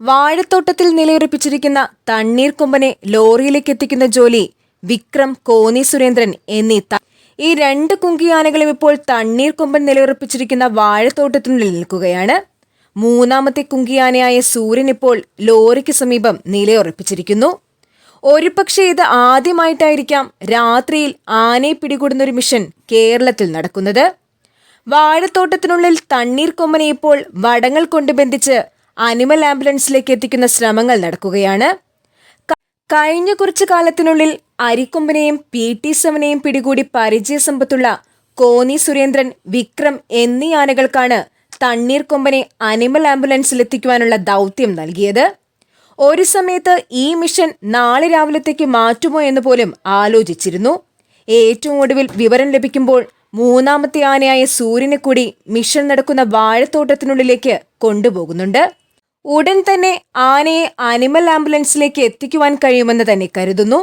വാഴത്തോട്ടത്തിൽ നിലയുറപ്പിച്ചിരിക്കുന്ന തണ്ണീർ കൊമ്പനെ ലോറിയിലേക്ക് എത്തിക്കുന്ന ജോലി വിക്രം കോന്നി സുരേന്ദ്രൻ എന്നീ ഈ രണ്ട് കുങ്കിയാനകളും ഇപ്പോൾ തണ്ണീർ കൊമ്പൻ നിലയുറപ്പിച്ചിരിക്കുന്ന വാഴത്തോട്ടത്തിനുള്ളിൽ നിൽക്കുകയാണ്. മൂന്നാമത്തെ കുങ്കിയാനയായ സൂര്യൻ ഇപ്പോൾ ലോറിക്ക് സമീപം നിലയുറപ്പിച്ചിരിക്കുന്നു. ഒരു പക്ഷേ ഇത് ആദ്യമായിട്ടായിരിക്കാം രാത്രിയിൽ ആനയെ പിടികൂടുന്ന ഒരു മിഷൻ കേരളത്തിൽ നടക്കുന്നത്. വാഴത്തോട്ടത്തിനുള്ളിൽ തണ്ണീർ കൊമ്പനെ ഇപ്പോൾ വടങ്ങൾ കൊണ്ട് ബന്ധിച്ച് അനിമൽ ആംബുലൻസിലേക്ക് എത്തിക്കുന്ന ശ്രമങ്ങൾ നടക്കുകയാണ്. കഴിഞ്ഞ കുറച്ചു കാലത്തിനുള്ളിൽ അരിക്കൊമ്പനെയും പി ടി സെവനെയും പിടികൂടി പരിചയസമ്പത്തുള്ള കോന്നി സുരേന്ദ്രൻ വിക്രം എന്നീ ആനകൾക്കാണ് തണ്ണീർക്കൊമ്പനെ അനിമൽ ആംബുലൻസിൽ എത്തിക്കുവാനുള്ള ദൗത്യം നൽകിയത്. ഒരു സമയത്ത് ഈ മിഷൻ നാളെ രാവിലത്തേക്ക് മാറ്റുമോ എന്ന് പോലും ആലോചിച്ചിരുന്നു. ഏറ്റവും ഒടുവിൽ വിവരം ലഭിക്കുമ്പോൾ മൂന്നാമത്തെ ആനയായ സൂര്യനെ കൂടി മിഷൻ നടക്കുന്ന വാഴത്തോട്ടത്തിനുള്ളിലേക്ക് കൊണ്ടുപോകുന്നുണ്ട്. ഉടൻ തന്നെ ആനയെ ആനിമൽ ആംബുലൻസിലേക്ക് എത്തിക്കുവാൻ കഴിയുമെന്ന് തന്നെ കരുതുന്നു.